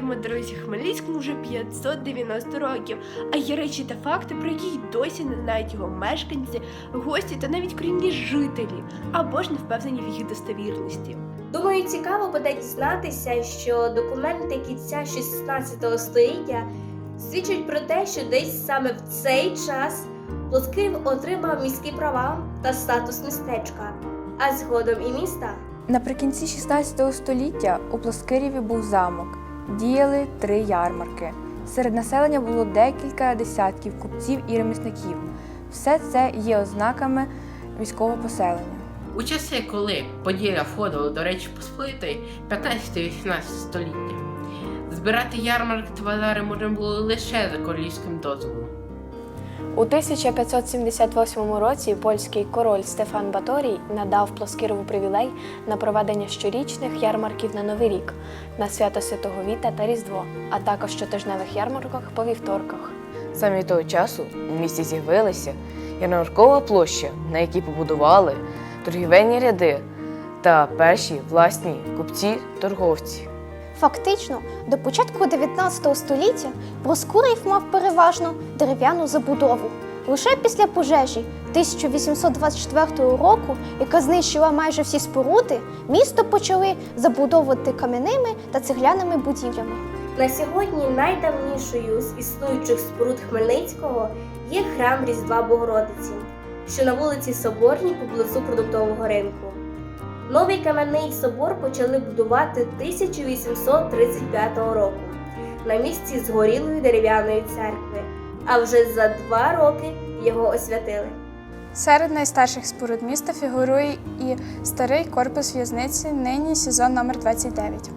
відомому дорозі Хмельницькому вже 590 років, а є речі та факти, про які й досі не знають його мешканці, гості та навіть корінні жителі, або ж не впевнені в їх достовірності. Думаю, цікаво буде дізнатися, що документи кінця 16 століття свідчать про те, що десь саме в цей час Плоскирів отримав міські права та статус містечка, а згодом і міста. Наприкінці 16 століття у Плоскирєві був замок. Діяли три ярмарки. Серед населення було декілька десятків купців і ремісників. Все це є ознаками військового поселення. У часи, коли Поділля входила до Речі Посполитої 15-18 століття, збирати ярмарки товари можна було лише за королівським дозволом. У 1578 році польський король Стефан Баторій надав Плоскирову привілей на проведення щорічних ярмарків на Новий рік, на свято Святого Віта та Різдво, а також щотижневих ярмарках по вівторках. Саме того часу у місті з'явилася ярмаркова площа, на якій побудували торгівельні ряди та перші власні купці-торговці. Фактично, до початку 19 століття Проскурів мав переважно дерев'яну забудову. Лише після пожежі 1824 року, яка знищила майже всі споруди, місто почали забудовувати кам'яними та цегляними будівлями. На сьогодні найдавнішою з існуючих споруд Хмельницького є храм Різдва Богородиці, що на вулиці Соборній поблизу продуктового ринку. Новий кам'яний собор почали будувати 1835 року на місці згорілої дерев'яної церкви, а вже за два роки його освятили. Серед найстарших споруд міста фігурує і старий корпус в'язниці, нині сезон номер 29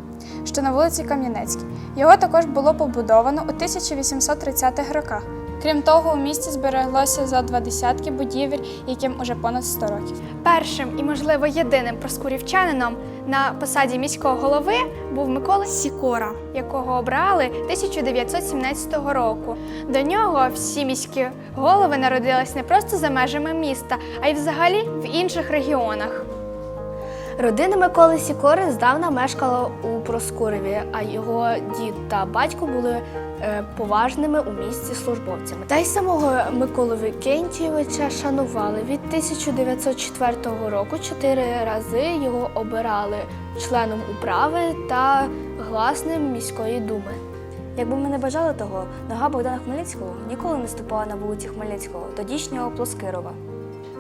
що на вулиці Кам'янецькій. Його також було побудовано у 1830-х роках. Крім того, у місті збереглося за два десятки будівель, яким уже понад 100 років. Першим і, можливо, єдиним проскурівчанином на посаді міського голови був Микола Сікора, якого обрали 1917 року. До нього всі міські голови народились не просто за межами міста, а й взагалі в інших регіонах. Родина Миколи Сікори здавна мешкала у Проскуреві, а його дід та батько були е, поважними у місті службовцями. Та й самого Миколу Викентійовича шанували. Від 1904 року чотири рази його обирали членом управи та гласним міської думи. Якби ми не бажали того, нога Богдана Хмельницького ніколи не ступала на вулиці Хмельницького, тодішнього Плоскирова.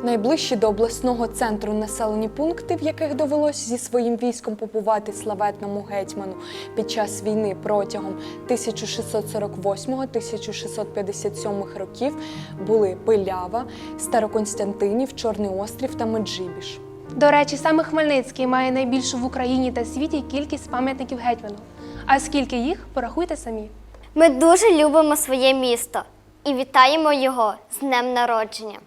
Найближчі до обласного центру населені пункти, в яких довелося зі своїм військом побувати славетному гетьману під час війни протягом 1648-1657 років, були Пилява, Староконстантинів, Чорний острів та Меджибіж. До речі, саме Хмельницький має найбільшу в Україні та світі кількість пам'ятників гетьману. А скільки їх, порахуйте самі. Ми дуже любимо своє місто і вітаємо його з днем народження.